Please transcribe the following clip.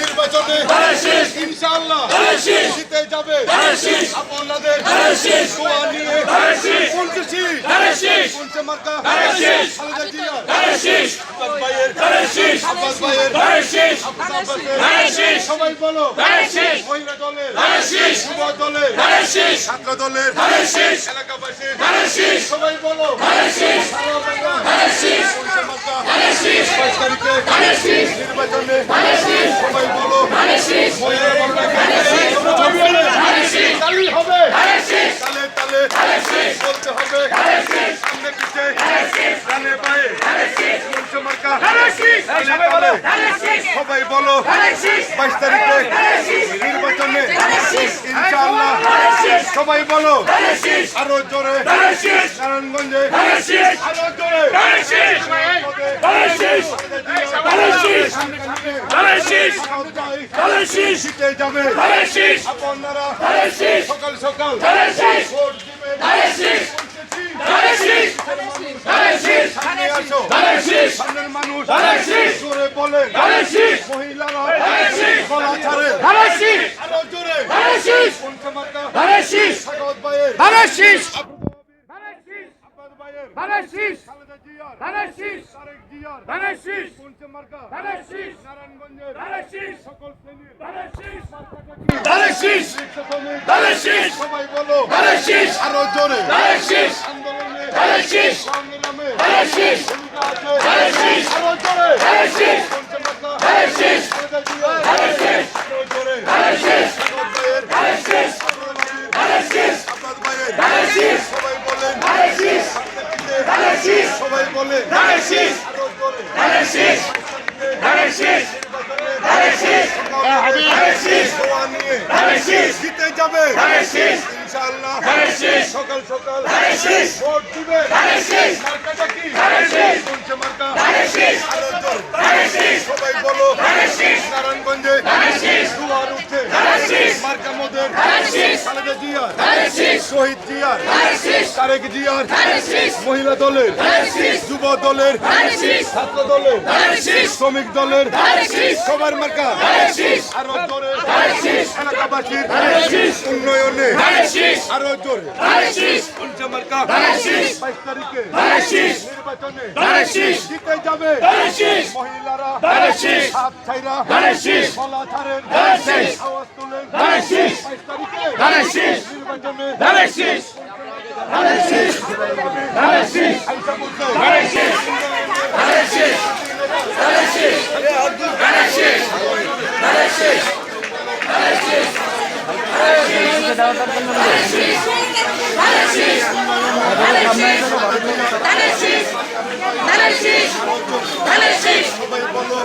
নির্বাচনে ইনশাআল্লাহ জিতে যাবে। আপনাদের কোনটি মার্কা। খালেদা জিয়া। আব্বাস ভাইয়ের। আব্বাস ভাইয়ের। আব্বাস আব্বাসের সবাই বলো। মহিলা দলের। যুব দলের। ছাত্র দলের। এলাকাবাসীর। সবাই বলো। সারা বাংলা। কোনটি মার্কা। বাইশ তারিখে নির্বাচনে সবাই বলো। মহিলা বাংলা তালি হবে। তালে তালে বলতে হবে। সবাই বলো, বাইশ তারিখে নির্বাচনে ইনশাআল্লাহ সবাই বলো, আরও জোরে, নারায়ণগঞ্জে আরও জোরে যাবে। আপনারা সকাল সকাল ভোট দিবেন। সকল সবাই বলো। আরও জোরে। সবাই সবাই বলেন আরও জোরে দোয়া নিয়ে জিতে যাবে ইনশাআল্লাহ। সকাল সকাল ভোট দিবে মার্কাটা কি? কোনছে মার্কা? সবাই বলো। নারায়ণগঞ্জে দুয়ার উঠে মার্কা মোদের। খালেদা জিয়ার। শহীদ জিয়ার। তারেক জিয়ার মহিলা দলের যুব দলের ছাত্র দলের শ্রমিক দলের সবার মার্কা আরও জোরে এলাকাবাসীর উন্নয়নে আরও জোরে মার্কা বাইশ তারিখে নির্বাচনে জিতে যাবে মহিলারা হাত ছাইরা গলা ছাড়েন আওয়াজ তুলেন বাইশ তারিখে নির্বাচনে আইসা বলতে সবাই বলো